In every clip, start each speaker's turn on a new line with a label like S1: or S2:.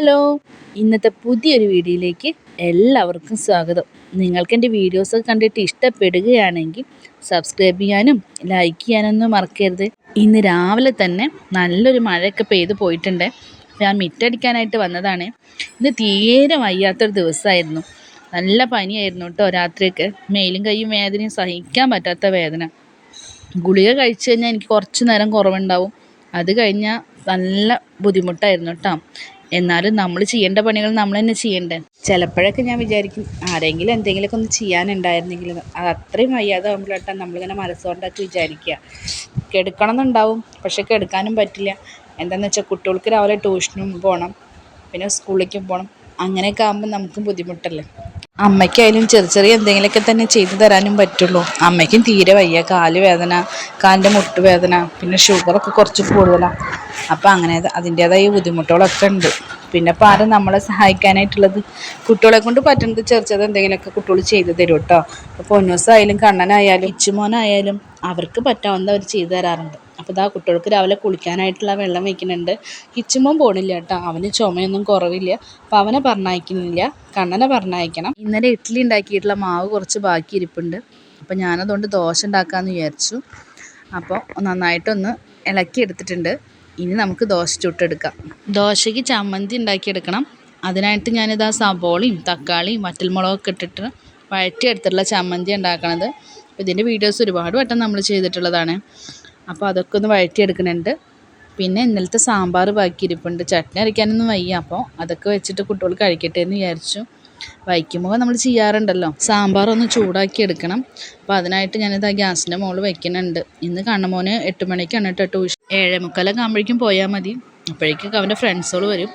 S1: Hello. ഇന്നത്തെ പുതിയൊരു വീഡിയോയിലേക്ക് എല്ലാവർക്കും സ്വാഗതം. നിങ്ങൾക്ക് എന്റെ വീഡിയോസൊക്കെ കണ്ടിട്ട് ഇഷ്ടപ്പെടുകയാണെങ്കിൽ സബ്സ്ക്രൈബ് ചെയ്യാനും ലൈക്ക് ചെയ്യാനൊന്നും മറക്കരുത്. ഇന്ന് രാവിലെ തന്നെ നല്ലൊരു മഴയൊക്കെ പെയ്ത് പോയിട്ടുണ്ട്. ഞാൻ മിറ്റടിക്കാനായിട്ട് വന്നതാണ്. ഇന്ന് തീരെ വയ്യാത്തൊരു ദിവസമായിരുന്നു. നല്ല പനിയായിരുന്നു കേട്ടോ രാത്രിയൊക്കെ. മേലും കൈയും വേദനയും സഹിക്കാൻ പറ്റാത്ത വേദന. ഗുളിക കഴിച്ചു കഴിഞ്ഞാൽ എനിക്ക് കുറച്ച് നേരം കുറവുണ്ടാവും. അത് കഴിഞ്ഞാൽ നല്ല ബുദ്ധിമുട്ടായിരുന്നു കേട്ടോ. എന്നാലും നമ്മൾ ചെയ്യേണ്ട പണികൾ നമ്മൾ തന്നെ ചെയ്യണ്ടേ? ചിലപ്പോഴൊക്കെ ഞാൻ വിചാരിക്കും ആരെങ്കിലും എന്തെങ്കിലുമൊക്കെ ഒന്ന് ചെയ്യാനുണ്ടായിരുന്നെങ്കിൽ അത് അത്രയും വയ്യാതെ ആകുമ്പോഴാട്ടാ നമ്മളിങ്ങനെ മനസ്സുകൊണ്ടൊക്കെ വിചാരിക്കുക കെടുക്കണം എന്നുണ്ടാവും പക്ഷെ കെടുക്കാനും പറ്റില്ല. എന്താണെന്ന് വെച്ചാൽ കുട്ടികൾക്ക് രാവിലെ ട്യൂഷനും പോകണം പിന്നെ സ്കൂളിലേക്കും പോകണം അങ്ങനെയൊക്കെ ആകുമ്പോൾ നമുക്കും ബുദ്ധിമുട്ടല്ലേ? അമ്മയ്ക്കായാലും ചെറിയ ചെറിയ എന്തെങ്കിലുമൊക്കെ തന്നെ ചെയ്തു തരാനും പറ്റുള്ളൂ. അമ്മയ്ക്കും തീരെ വയ്യ. കാൽ വേദന കാലിന്റെ മുട്ട് വേദന പിന്നെ ഷുഗറൊക്കെ കുറച്ച് കൂടുതലാണ് അപ്പോൾ അങ്ങനെ അതിന്റേതായ ബുദ്ധിമുട്ടുകളൊക്കെ ഉണ്ട്. പിന്നെ ഇപ്പോൾ ആരും നമ്മളെ സഹായിക്കാനായിട്ടുള്ളത് കുട്ടികളെ കൊണ്ട് പറ്റുന്നത് ചെറിയ ചെറിയ എന്തെങ്കിലുമൊക്കെ കുട്ടികൾ ചെയ്തു തരും കേട്ടോ. അപ്പോൾ പൊന്നൂസായാലും കണ്ണനായാലും ഇച്ചുമോനായാലും അവർക്ക് പറ്റാവുന്ന അവർ ചെയ്തു തരാറുണ്ട്. അപ്പോൾ ഇതാ കുട്ടികൾക്ക് രാവിലെ കുളിക്കാനായിട്ടുള്ള വെള്ളം വയ്ക്കുന്നുണ്ട്. കിച്ചുമ്പം പോണില്ല കേട്ടോ. അവന് ചുമയൊന്നും കുറവില്ല. അപ്പോൾ അവനെ പറഞ്ഞയക്കുന്നില്ല. കണ്ണനെ പറഞ്ഞയക്കണം. ഇന്നലെ ഇഡ്ഡലി ഉണ്ടാക്കിയിട്ടുള്ള മാവ് കുറച്ച് ബാക്കി ഇരിപ്പുണ്ട്. അപ്പോൾ ഞാനതുകൊണ്ട് ദോശ ഉണ്ടാക്കാമെന്ന് വിചാരിച്ചു. അപ്പോൾ നന്നായിട്ടൊന്ന് ഇളക്കി എടുത്തിട്ടുണ്ട്. ഇനി നമുക്ക് ദോശ ചുട്ടെടുക്കാം. ദോശയ്ക്ക് ചമ്മന്തി ഉണ്ടാക്കിയെടുക്കണം. അതിനായിട്ട് ഞാനിതാ സബോളയും തക്കാളിയും വറ്റൽമുളകൊക്കെ ഇട്ടിട്ട് വഴറ്റിയെടുത്തിട്ടുള്ള ചമ്മന്തി ഉണ്ടാക്കണത്. ഇതിന്റെ വീഡിയോസ് ഒരുപാട് വട്ടം നമ്മൾ ചെയ്തിട്ടുള്ളതാണ്. അപ്പോൾ അതൊക്കെ ഒന്ന് വഴറ്റിയെടുക്കുന്നുണ്ട്. പിന്നെ ഇന്നലത്തെ സാമ്പാർ ബാക്കി ഇരിപ്പുണ്ട് ചട്നി അരയ്ക്കാനൊന്നും വയ്യ. അപ്പോൾ അതൊക്കെ വെച്ചിട്ട് കുട്ടികൾ കഴിക്കട്ടെ എന്ന് വിചാരിച്ചു. വയ്ക്കുമ്പോൾ നമ്മൾ ചെയ്യാറുണ്ടല്ലോ. സാമ്പാർ ഒന്ന് ചൂടാക്കി എടുക്കണം. അപ്പോൾ അതിനായിട്ട് ഞാനിത് ആ ഗ്യാസിന്റെ മുകളിൽ വയ്ക്കുന്നുണ്ട് ഇന്ന് കണ്ണമോന് എട്ട് മണിക്കാണ് കേട്ടോ ട്യൂഷൻ. ഏഴേ മുക്കാലൊക്കെ ആകുമ്പോഴേക്കും പോയാൽ മതി. അപ്പോഴേക്കും അവന്റെ ഫ്രണ്ട്സുകൾ വരും.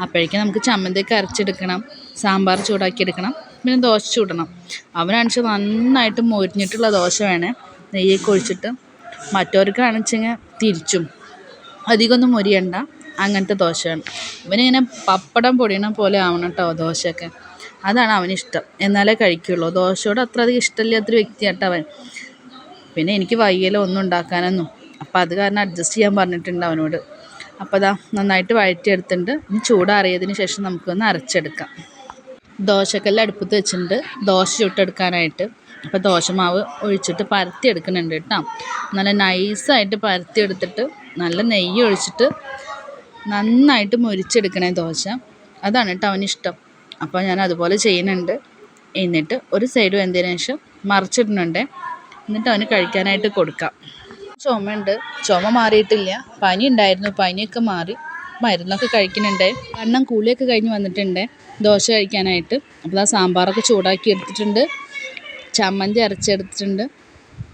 S1: അപ്പോഴേക്കും നമുക്ക് ചമ്മന്തിയൊക്കെ അരച്ചെടുക്കണം. സാമ്പാർ ചൂടാക്കി എടുക്കണം. പിന്നെ ദോശ ചൂടണം. അവനാണെന്ന് നന്നായിട്ട് മൊരിഞ്ഞിട്ടുള്ള ദോശ വേണേ. നെയ്യൊക്കെ ഒഴിച്ചിട്ട് മറ്റവർക്കാണെന്ന് കാണിച്ചെങ്കിൽ തിരിച്ചും. അധികമൊന്നും മൊരിയണ്ട. അങ്ങനത്തെ ദോശയാണ്. ഇവനിങ്ങനെ പപ്പടം പൊടിയണ പോലെ ആവണം കേട്ടോ ദോശയൊക്കെ. അതാണ് അവനിഷ്ടം. എന്നാലേ കഴിക്കുള്ളൂ. ദോശയോട് അത്ര അധികം ഇഷ്ടമില്ലാത്തൊരു വ്യക്തിയാട്ടവൻ പിന്നെ എനിക്ക് വയ്യലോ ഒന്നും ഉണ്ടാക്കാനൊന്നും. അപ്പോൾ അത് കാരണം അഡ്ജസ്റ്റ് ചെയ്യാൻ പറഞ്ഞിട്ടുണ്ട് അവനോട്. അപ്പോൾ അതാ നന്നായിട്ട് വഴറ്റിയെടുത്തിട്ടുണ്ട്. ഇനി ചൂടാറിയതിന് ശേഷം നമുക്കൊന്ന് അരച്ചെടുക്കാം. ദോശക്കല്ല് അടുപ്പത്ത് വെച്ചിട്ടുണ്ട്. ദോശ ചുട്ടെടുക്കാനായിട്ട്. അപ്പോൾ ദോശമാവ് ഒഴിച്ചിട്ട് പരത്തി എടുക്കുന്നുണ്ട് കേട്ടോ. നല്ല നൈസായിട്ട് പരത്തി എടുത്തിട്ട് നല്ല നെയ്യ് ഒഴിച്ചിട്ട് നന്നായിട്ട് മുരിച്ചെടുക്കണേ ദോശ. അതാണ് കേട്ടോ അവനിഷ്ടം അപ്പോൾ ഞാൻ അതുപോലെ ചെയ്യുന്നുണ്ട്. എന്നിട്ട് ഒരു സൈഡ് വെന്തതിന് ശേഷം മറിച്ചിടുന്നുണ്ട്. എന്നിട്ട് അവന് കഴിക്കാനായിട്ട് കൊടുക്കാം. ചുമയുണ്ട്. ചുമ മാറിയിട്ടില്ല. പനി ഉണ്ടായിരുന്നു. പനിയൊക്കെ മാറി മരുന്നൊക്കെ കഴിക്കുന്നുണ്ട്. കണ്ണം കൂളിയൊക്കെ കഴിഞ്ഞ് വന്നിട്ടുണ്ട് ദോശ കഴിക്കാനായിട്ട്. അപ്പോൾ ആ സാമ്പാറൊക്കെ ചൂടാക്കി എടുത്തിട്ടുണ്ട്. ചമ്മന്തി അരച്ചെടുത്തിട്ടുണ്ട്.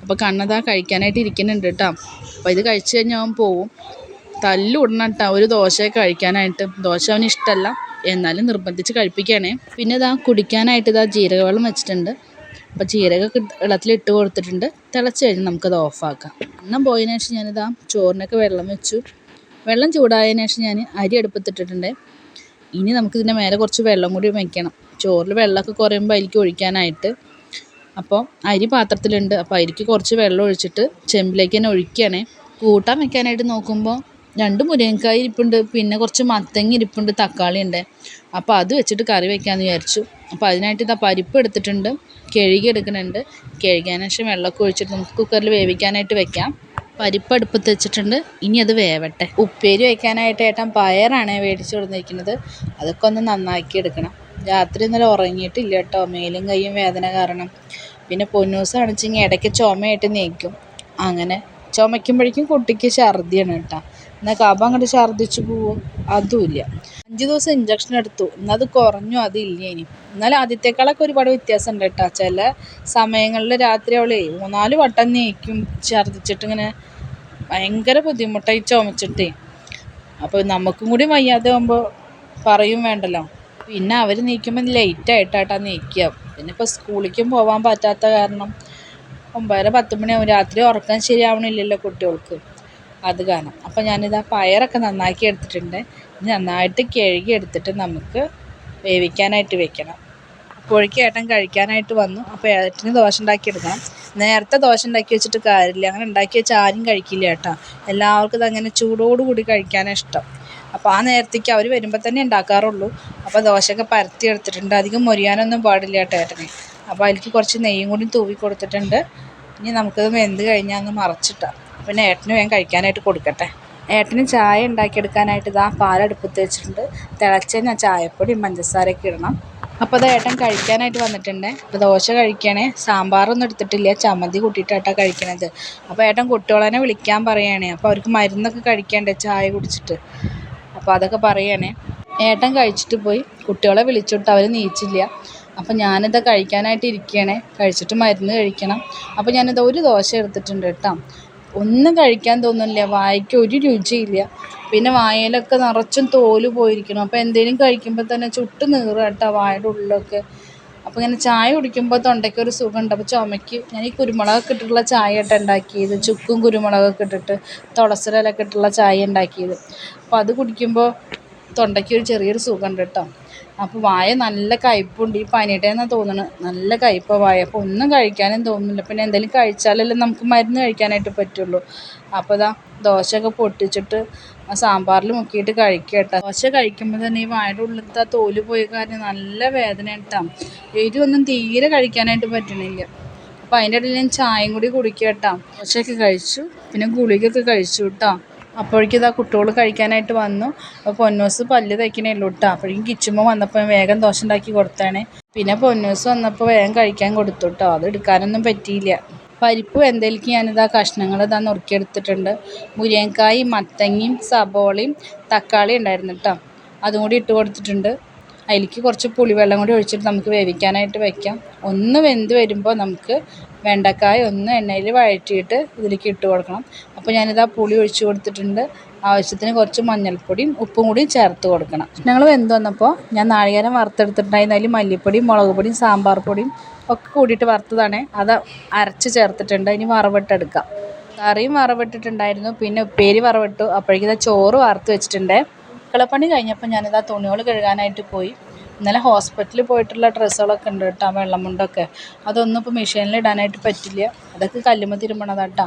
S1: അപ്പോൾ കണ്ണതാ കഴിക്കാനായിട്ട് ഇരിക്കുന്നുണ്ട് കേട്ടോ അപ്പോൾ ഇത് കഴിച്ച് കഴിഞ്ഞാൽ അവൻ പോവും. തല്ലുടണം കേട്ടോ ഒരു ദോശ കഴിക്കാനായിട്ട്. ദോശ അവന് ഇഷ്ടമല്ല എന്നാലും നിർബന്ധിച്ച് കഴിപ്പിക്കുകയാണേ. പിന്നെ ഇതാ കുടിക്കാനായിട്ട് ഇതാ ജീരകവെള്ളം വെച്ചിട്ടുണ്ട്. അപ്പോൾ ജീരകമൊക്കെ വെള്ളത്തിലിട്ട് കൊടുത്തിട്ടുണ്ട്. തിളച്ച് കഴിഞ്ഞ് നമുക്കത് ഓഫാക്കാം. എണ്ണം പോയതിനു ശേഷം ഞാനിതാ ചോറിനൊക്കെ വെള്ളം വെച്ചു. വെള്ളം ചൂടായതിനു ശേഷം ഞാൻ അരി അടുപ്പത്തിട്ടിട്ടുണ്ട്. ഇനി നമുക്കിതിന്റെ മേലെ കുറച്ച് വെള്ളം കൂടി വയ്ക്കണം ചോറിൽ വെള്ളമൊക്കെ കുറയുമ്പോൾ അതിലേക്ക് ഒഴിക്കാനായിട്ട്. അപ്പോൾ അരി പാത്രത്തിലുണ്ട്. അപ്പോൾ അരിക്ക് കുറച്ച് വെള്ളം ഒഴിച്ചിട്ട് ചെമ്പിലേക്ക് തന്നെ ഒഴിക്കുകയാണ്. കൂട്ടാൻ വെക്കാനായിട്ട് നോക്കുമ്പോൾ രണ്ട് മുരിങ്ങക്കായ ഇരിപ്പുണ്ട്. പിന്നെ കുറച്ച് മത്തങ്ങ ഇരിപ്പുണ്ട് തക്കാളി ഉണ്ട്. അപ്പോൾ അത് വെച്ചിട്ട് കറി വെക്കാമെന്ന് വിചാരിച്ചു. അപ്പോൾ അതിനായിട്ട് ഇതാ പരിപ്പ് എടുത്തിട്ടുണ്ട് കഴുകി എടുക്കുന്നുണ്ട്. കഴുകിയതിന് ശേഷം വെള്ളമൊക്കെ ഒഴിച്ചിട്ട് നമുക്ക് കുക്കറിൽ വേവിക്കാനായിട്ട് വെക്കാം. പരിപ്പ് അടുപ്പത്ത് വെച്ചിട്ടുണ്ട്. ഇനി അത് വേവട്ടെ. ഉപ്പേരി വയ്ക്കാനായിട്ട് ഏട്ടൻ പയറാണ് മേടിച്ചു കൊടുത്തിരിക്കുന്നത് അതൊക്കെ ഒന്ന് നന്നാക്കി എടുക്കണം. രാത്രി ഇന്നലെ ഉറങ്ങിയിട്ടില്ല കേട്ടോ മേലും കൈയും വേദന കാരണം. പിന്നെ പൊന്നൂസാണെന്ന് വെച്ചെങ്കിൽ ഇടയ്ക്ക് ചുമയായിട്ട് നീക്കും. അങ്ങനെ ചുമയ്ക്കുമ്പോഴേക്കും കുട്ടിക്ക് ഛർദിയാണ് കേട്ടോ. എന്നാൽ കഫം അങ്ങോട്ട് ഛർദ്ദിച്ചു പോവും. അതുമില്ല. അഞ്ച് ദിവസം ഇഞ്ചക്ഷൻ എടുത്തു. എന്നാൽ അത് കുറഞ്ഞു അതില്ല ഇനി എന്നാലും ആദ്യത്തേക്കാളൊക്കെ ഒരുപാട് വ്യത്യാസം ഉണ്ട് കേട്ടോ. ചില സമയങ്ങളിൽ രാത്രി അവളെ മൂന്നാൽ വട്ടം നീക്കും ഛർദിച്ചിട്ട് ഇങ്ങനെ ഭയങ്കര ബുദ്ധിമുട്ടായി ചുമച്ചിട്ടേ. അപ്പോൾ നമുക്കും കൂടി വയ്യാതെ ആകുമ്പോൾ പറയും വേണ്ടല്ലോ. പിന്നെ അവർ നീക്കുമ്പോൾ ലേറ്റായിട്ടാട്ടാ നീക്കുക. പിന്നെ ഇപ്പോൾ സ്കൂളിലേക്കും പോകാൻ പറ്റാത്ത കാരണം ഒമ്പതര പത്ത് മണിയാവും. രാത്രി ഉറക്കം ശരിയാവണില്ലല്ലോ കുട്ടികൾക്ക്. അത് കാരണം. അപ്പോൾ ഞാനിതാ പയറൊക്കെ നന്നാക്കി എടുത്തിട്ടുണ്ട്. നന്നായിട്ട് കഴുകി എടുത്തിട്ട് നമുക്ക് വേവിക്കാനായിട്ട് വെക്കണം. അപ്പോഴേക്കും ഏട്ടൻ കഴിക്കാനായിട്ട് വന്നു. അപ്പോൾ ഏട്ടന് ദോശ ഉണ്ടാക്കി എടുക്കണം. നേരത്തെ ദോശ ഉണ്ടാക്കി വെച്ചിട്ട് കാര്യമില്ല. അങ്ങനെ ഉണ്ടാക്കി വെച്ചാൽ ആരും കഴിക്കില്ല ഏട്ടാ. എല്ലാവർക്കും ഇതങ്ങനെ ചൂടോടുകൂടി കഴിക്കാനാണ് ഇഷ്ടം.
S2: അപ്പോൾ ആ നേരത്തേക്ക് അവർ വരുമ്പോൾ തന്നെ ഉണ്ടാക്കാറുള്ളൂ അപ്പോൾ ദോശയൊക്കെ പരത്തി എടുത്തിട്ടുണ്ട്. അധികം മൊരിയാനൊന്നും പാടില്ല ഏട്ടന്. അപ്പോൾ അതിലേക്ക് കുറച്ച് നെയ്യും കൂടി തൂവി കൊടുത്തിട്ടുണ്ട്. ഇനി നമുക്കത് വെന്ത് കഴിഞ്ഞാൽ ഒന്ന് മറച്ചിട്ടാം. പിന്നെ ഏട്ടന് വേഗം കഴിക്കാനായിട്ട് കൊടുക്കട്ടെ. ഏട്ടന് ചായ ഉണ്ടാക്കിയെടുക്കാനായിട്ട് ഇതാ പാലടുപ്പത്ത് വെച്ചിട്ടുണ്ട്. തിളച്ച ഞാൻ ചായപ്പൊടിയും പഞ്ചസാരയൊക്കെ ഇടണം. അപ്പോൾ അത് ഏട്ടൻ കഴിക്കാനായിട്ട് വന്നിട്ടുണ്ട്. അപ്പോൾ ദോശ കഴിക്കണേ. സാമ്പാറൊന്നും എടുത്തിട്ടില്ല. ചമ്മന്തി കൂട്ടിയിട്ടാട്ടാ കഴിക്കണത്. അപ്പോൾ ഏട്ടൻ കുട്ടികളെ വിളിക്കാൻ പറയുകയാണേ അപ്പോൾ അവർക്ക് മരുന്നൊക്കെ കഴിക്കണ്ടേ ചായ കുടിച്ചിട്ട്? അപ്പോൾ അതൊക്കെ പറയണേ. ഏട്ടൻ കഴിച്ചിട്ട് പോയി. കുട്ടികളെ വിളിച്ചിട്ട് അവർ നീച്ചില്ല. അപ്പം ഞാനിത് കഴിക്കാനായിട്ട് ഇരിക്കണേ കഴിച്ചിട്ട് മരുന്ന് കഴിക്കണം. അപ്പോൾ ഞാനിത് ഒരു ദോശ എടുത്തിട്ടുണ്ട് കേട്ടോ. ഒന്നും കഴിക്കാൻ തോന്നുന്നില്ല. വായിക്ക് ഒരു രുചിയില്ല. പിന്നെ വായയിലൊക്കെ നിറച്ചും തോൽ പോയിരിക്കണം അപ്പോൾ എന്തെങ്കിലും കഴിക്കുമ്പോൾ തന്നെ ചുട്ട് നീറുക കേട്ടോ വായയുടെ ഉള്ളിലൊക്കെ. അപ്പോൾ ഇങ്ങനെ ചായ കുടിക്കുമ്പോൾ തൊണ്ടയ്ക്ക് ഒരു സുഖമുണ്ട്. അപ്പോൾ ചുമയ്ക്ക് ഞാൻ ഈ കുരുമുളകൊക്കെ ഇട്ടിട്ടുള്ള ചായ കേട്ടോ ഉണ്ടാക്കിയത്. ചുക്കും കുരുമുളകൊക്കെ ഇട്ടിട്ട് തുളസിലൊക്കെ ഇട്ടിട്ടുള്ള ചായ ഉണ്ടാക്കിയത്. അപ്പോൾ അത് കുടിക്കുമ്പോൾ തൊണ്ടയ്ക്ക് ഒരു ചെറിയൊരു സുഖമുണ്ട് കേട്ടോ. അപ്പോൾ വായ നല്ല കയ്പുണ്ട് ഈ പനിയുടേന്നാണ് തോന്നുന്നത് നല്ല കയ്പ്പാണ് വായ. അപ്പോൾ ഒന്നും കഴിക്കാനും തോന്നുന്നില്ല. പിന്നെ എന്തെങ്കിലും കഴിച്ചാലല്ലേ നമുക്ക് മരുന്ന് കഴിക്കാനായിട്ട് പറ്റുള്ളൂ. അപ്പോൾ ഇതാ ദോശയൊക്കെ പൊട്ടിച്ചിട്ട് ആ സാമ്പാറിൽ മുക്കിയിട്ട് കഴിക്കുക കേട്ടോ. ദോശ കഴിക്കുമ്പോൾ തന്നെ ഈ വായുടെ ഉള്ളിലത്തെ ആ തോൽ പോയ കാരണം നല്ല വേദന കേട്ടോ. എരിവൊന്നും തീരെ കഴിക്കാനായിട്ട് പറ്റണില്ല. അപ്പോൾ അതിന്റെ ഇടയിൽ ഞാൻ ചായയും കൂടി കുടിക്കുക കേട്ടോ. ദോശയൊക്കെ കഴിച്ചു പിന്നെ ഗുളികയൊക്കെ കഴിച്ചു കേട്ടോ. അപ്പോഴേക്കും ഇതാ കുട്ടികൾ കഴിക്കാനായിട്ട് വന്നു. അപ്പോൾ പൊന്നൂസ് പല്ല് തയ്ക്കണേ ഉള്ളൂ കേട്ടോ. അപ്പോഴേക്കും കിച്ചുമ്മ വന്നപ്പോൾ വേഗം ദോശ ഉണ്ടാക്കി കൊടുത്താണ്. പിന്നെ പൊന്നൂസ് വന്നപ്പോൾ വേഗം കഴിക്കാൻ കൊടുത്തു കേട്ടോ. അത് എടുക്കാനൊന്നും പറ്റിയില്ല. പരിപ്പ് വെന്തലിക്ക് ഞാനിതാ കഷ്ണങ്ങൾ ഇതാ നുറുക്കിയെടുത്തിട്ടുണ്ട്. മുരിങ്ങക്കായും മത്തങ്ങയും സബോളയും തക്കാളി ഉണ്ടായിരുന്നു കേട്ടോ അതും കൂടി ഇട്ട് കൊടുത്തിട്ടുണ്ട്. അതിലേക്ക് കുറച്ച് പുളിവെള്ളം കൂടി ഒഴിച്ചിട്ട് നമുക്ക് വേവിക്കാനായിട്ട് വെക്കാം. ഒന്ന് വെന്ത് വരുമ്പോൾ നമുക്ക് വെണ്ടക്കായ ഒന്ന് എണ്ണയിൽ വഴറ്റിയിട്ട് ഇതിലേക്ക് ഇട്ട് കൊടുക്കണം. അപ്പോൾ ഞാനിതാ പുളി ഒഴിച്ചു കൊടുത്തിട്ടുണ്ട്. ആവശ്യത്തിന് കുറച്ച് മഞ്ഞൾപ്പൊടിയും ഉപ്പും കൂടി ചേർത്ത് കൊടുക്കണം. ഞങ്ങൾ വെന്ത് വന്നപ്പോൾ ഞാൻ നാളികേരം വറുത്തെടുത്തിട്ടുണ്ടായിരുന്നു. മല്ലിപ്പൊടിയും മുളക് പൊടിയും സാമ്പാർ പൊടിയും ഒക്കെ കൂടിയിട്ട് വറുത്തതാണ്. അത് അരച്ച് ചേർത്തിട്ടുണ്ട്. ഇനി വറവിട്ടെടുക്കാം. കറിയും വറവിട്ടിട്ടുണ്ടായിരുന്നു. പിന്നെ ഉപ്പേരി വറവിട്ടു. അപ്പോഴേക്കും ചോറ് വറുത്ത് വെച്ചിട്ടുണ്ട്. അടുക്കളപ്പണി കഴിഞ്ഞപ്പോൾ ഞാനിതാ തുണികൾ കഴുകാനായിട്ട് പോയി. ഇന്നലെ ഹോസ്പിറ്റലിൽ പോയിട്ടുള്ള ഡ്രസ്സുകളൊക്കെ ഉണ്ട് കേട്ടോ വെള്ളമുണ്ടൊക്കെ. അതൊന്നും ഇപ്പോൾ മെഷീനിൽ ഇടാനായിട്ട് പറ്റില്ല. അതൊക്കെ കല്ലുമ്മ തിരുമ്പണതാട്ടോ.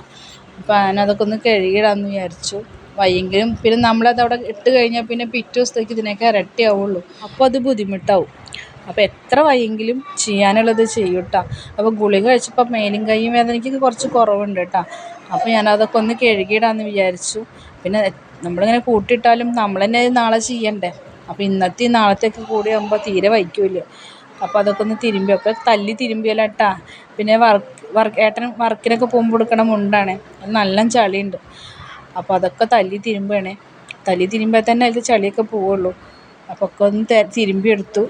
S2: അപ്പോൾ ഞാനതൊക്കെ ഒന്ന് കഴുകിയിടാമെന്ന് വിചാരിച്ചു. വയ്യെങ്കിലും പിന്നെ നമ്മളത് അവിടെ ഇട്ട് കഴിഞ്ഞാൽ പിന്നെ പിറ്റേ ദിവസത്തേക്ക് ഇതിനൊക്കെ ഇരട്ടിയാവുള്ളൂ. അപ്പോൾ അത് ബുദ്ധിമുട്ടാവും. അപ്പോൾ എത്ര വയ്യെങ്കിലും ചെയ്യാനുള്ളത് ചെയ്യും കേട്ടോ അപ്പോൾ ഗുളിക കഴിച്ചപ്പോൾ മേലും കൈയും വേദനയ്ക്ക് കുറച്ച് കുറവുണ്ട് കേട്ടോ അപ്പോൾ ഞാനതൊക്കെ ഒന്ന് കഴുകിയിടാമെന്ന് വിചാരിച്ചു. പിന്നെ നമ്മളിങ്ങനെ കൂട്ടിയിട്ടാലും നമ്മൾ തന്നെ നാളെ ചെയ്യണ്ടേ? അപ്പോൾ ഇന്നത്തെ നാളത്തേക്ക് കൂടി ആകുമ്പോൾ തീരെ വയ്ക്കില്ല അപ്പോൾ അതൊക്കെ ഒന്ന് തിരുമ്പി ഒക്കെ തല്ലി തിരുമ്പിയല്ല കേട്ടാ പിന്നെ വർക്ക് വർക്ക് ഏട്ടൻ വർക്കിനൊക്കെ പോകുമ്പോൾ എടുക്കണ മുണ്ടാണ്. അത് നല്ല ചളിയുണ്ട്. അപ്പോൾ അതൊക്കെ തല്ലി തിരുമ്പുകയാണേ തല്ലി തിരുമ്പിയാൽ തന്നെ അതിൽ ചളിയൊക്കെ പോവുള്ളൂ. അപ്പോൾ ഒക്കെ ഒന്ന് തിരുമ്പി തിരുമ്പിയെടുത്തു.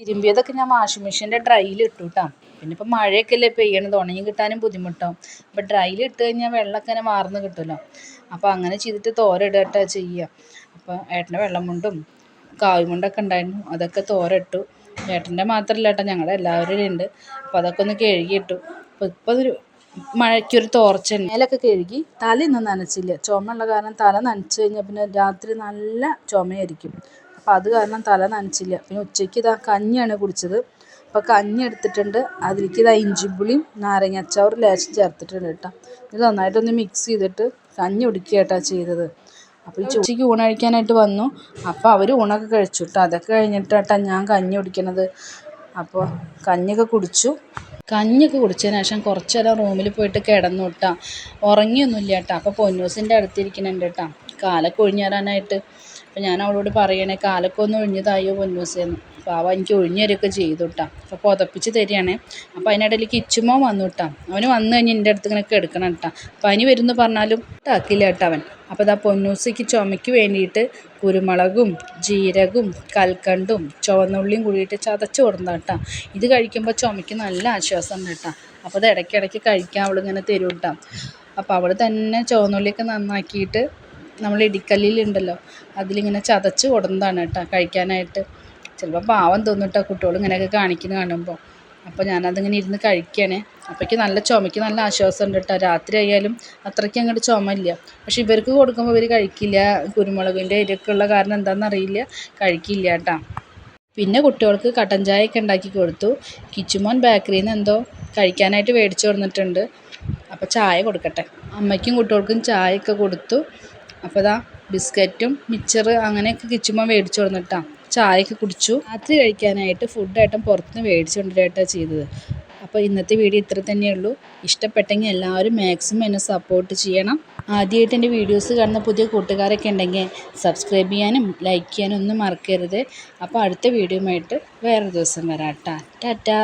S2: തിരുമ്പിയതൊക്കെ ഞാൻ വാഷിംഗ് മെഷീന്റെ ഡ്രൈയിൽ ഇട്ടു കേട്ടോ പിന്നെ ഇപ്പം മഴയൊക്കെ അല്ലേ പെയ്യണത്. ഉണങ്ങി കിട്ടാനും ബുദ്ധിമുട്ടാവും. അപ്പം ഡ്രൈയിൽ ഇട്ട് കഴിഞ്ഞാൽ വെള്ളമൊക്കെ ഇങ്ങനെ വാർന്ന് കിട്ടുമല്ലോ. അപ്പോൾ അങ്ങനെ ചെയ്തിട്ട് തോരയിടുക കേട്ടോ ചെയ്യുക. അപ്പോൾ ഏട്ടന്റെ വെള്ളം മുണ്ടും കാവുമുണ്ടൊക്കെ ഉണ്ടായിരുന്നു. അതൊക്കെ തോരയിട്ടു ഏട്ടന്റെ മാത്രമല്ല ഏട്ടൻ ഞങ്ങളുടെ എല്ലാവരുടെയും ഉണ്ട്. അപ്പോൾ അതൊക്കെ ഒന്ന് കഴുകിയിട്ടു. അപ്പോൾ ഇപ്പോൾ ഒരു മഴയ്ക്കൊരു തോർച്ച മേലൊക്കെ കഴുകി തല ഇന്ന് നനച്ചില്ല ചുമയുള്ള കാരണം തല നനച്ചു കഴിഞ്ഞാൽ പിന്നെ രാത്രി നല്ല ചുമയായിരിക്കും. അപ്പോൾ അത് കാരണം തല നനച്ചില്ല. പിന്നെ ഉച്ചയ്ക്ക് ഇതാ കഞ്ഞിയാണ് കുടിച്ചത്. അപ്പോൾ കഞ്ഞി എടുത്തിട്ടുണ്ട്. അതിലേക്ക് ഇതാ ഇഞ്ചിപ്പുളിയും നാരങ്ങാച്ചാറ് ലേശം ചേർത്തിട്ടുണ്ട് കേട്ടോ. ഇത് നന്നായിട്ടൊന്ന് മിക്സ് ചെയ്തിട്ട് കഞ്ഞി കുടിക്കുക കേട്ടോ ചെയ്തത്. അപ്പോൾ ഉച്ചയ്ക്ക് ഊണ് കഴിക്കാനായിട്ട് വന്നു. അപ്പോൾ അവർ ഊണൊക്കെ കഴിച്ചു കേട്ടോ. അതൊക്കെ കഴിഞ്ഞിട്ട് കേട്ടോ ഞാൻ കഞ്ഞി കുടിക്കണത്. അപ്പോൾ കഞ്ഞിയൊക്കെ കുടിച്ചു. കഞ്ഞിയൊക്കെ കുടിച്ചതിന് ശേഷം കുറച്ച് നേരം റൂമിൽ പോയിട്ട് കിടന്നു കേട്ടോ. ഉറങ്ങിയൊന്നുമില്ല കേട്ടോ. അപ്പോൾ പൊന്നൂസിന്റെ അടുത്തിരിക്കുന്നുണ്ട് കേട്ടോ. കാലൊക്കെ ഒഴിഞ്ഞു തരാനായിട്ട് അപ്പോൾ ഞാൻ അവളോട് പറയണേ കാലൊക്കെ ഒന്ന് ഒഴിഞ്ഞതായോ പൊന്നൂസേന്ന്. അപ്പോൾ അവ എനിക്ക് ഒഴിഞ്ഞു ചെയ്തു കേട്ടോ അപ്പോൾ പുതപ്പിച്ച് തരികയാണേ. അപ്പോൾ അതിനിടയിൽ കിച്ചുമോൻ വന്നു കേട്ടോ അവന് വന്നു കഴിഞ്ഞ് എന്റെ അടുത്ത് ഇങ്ങനെ എടുക്കണം കേട്ടോ പനി വരുമെന്ന് പറഞ്ഞാലും ഇട്ടാക്കില്ല കേട്ടോ അവൻ. അപ്പോൾ ഇതാ പൊന്നൂസിക്ക് ചുമയ്ക്ക് വേണ്ടിയിട്ട് കുരുമുളകും ജീരകവും കൽക്കണ്ടും ചുവന്നുള്ളിയും കൂടിയിട്ട് ചതച്ച് കൊടുത്താ കേട്ടോ ഇത് കഴിക്കുമ്പോൾ ചുമയ്ക്ക് നല്ല ആശ്വാസം ഉണ്ട് കേട്ടോ അപ്പോൾ ഇത് ഇടയ്ക്കിടയ്ക്ക് കഴിക്കാൻ അവളിങ്ങനെ തരും കേട്ടോ അപ്പോൾ അവൾ തന്നെ ചുവന്നുള്ളിയൊക്കെ നന്നാക്കിയിട്ട് നമ്മൾ ഇടിക്കല്ലിലുണ്ടല്ലോ അതിലിങ്ങനെ ചതച്ച് കൊടുന്നതാണ് കേട്ടോ കഴിക്കാനായിട്ട്. ചിലപ്പോൾ പാവം തോന്നും കേട്ടോ കുട്ടികൾ ഇങ്ങനെയൊക്കെ കാണിക്കുന്നത് കാണുമ്പോൾ അപ്പോൾ ഞാനതിങ്ങനെ ഇരുന്ന് കഴിക്കുകയാണ് അപ്പോഴേക്ക് നല്ല ചുമയ്ക്ക് നല്ല ആശ്വാസം ഉണ്ട് കേട്ടോ. രാത്രി ആയാലും അത്രയ്ക്ക് അങ്ങോട്ട് ചുമയില്ല. പക്ഷേ ഇവർക്ക് കൊടുക്കുമ്പോൾ ഇവർ കഴിക്കില്ല. കുരുമുളകിന്റെ എരിയൊക്കെ ഉള്ള കാരണം എന്താണെന്ന് അറിയില്ല. കഴിക്കില്ല കേട്ടോ. പിന്നെ കുട്ടികൾക്ക് കട്ടൻ ചായയൊക്കെ ഉണ്ടാക്കി കൊടുത്തു. കിച്ചുമോൻ ബേക്കറിയിൽ നിന്ന് എന്തോ കഴിക്കാനായിട്ട് മേടിച്ചു കൊടുത്തിട്ടുണ്ട്. അപ്പോൾ ചായ കൊടുക്കട്ടെ. അമ്മയ്ക്കും കുട്ടികൾക്കും ചായയൊക്കെ കൊടുത്തു. അപ്പോൾ ഇതാ ബിസ്ക്കറ്റും മിച്ചറ് അങ്ങനെയൊക്കെ കിച്ചുമ്പോൾ മേടിച്ചു കൊടുന്നിട്ടാ ചായയൊക്കെ കുടിച്ചു. രാത്രി കഴിക്കാനായിട്ട് ഫുഡായിട്ടും പുറത്തുനിന്ന് മേടിച്ചു കൊണ്ടുവരാട്ടാ ചെയ്തത്. അപ്പോൾ ഇന്നത്തെ വീഡിയോ ഇത്ര തന്നെയുള്ളൂ. ഇഷ്ടപ്പെട്ടെങ്കിൽ എല്ലാവരും മാക്സിമം എന്നെ സപ്പോർട്ട് ചെയ്യണം. ആദ്യമായിട്ട് എന്റെ വീഡിയോസ് കാണുന്ന പുതിയ കൂട്ടുകാരൊക്കെ ഉണ്ടെങ്കിൽ സബ്സ്ക്രൈബ് ചെയ്യാനും ലൈക്ക് ചെയ്യാനും ഒന്നും മറക്കരുത്. അപ്പോൾ അടുത്ത വീഡിയോയുമായിട്ട് വേറെ ദിവസം വരാം ടാറ്റാ.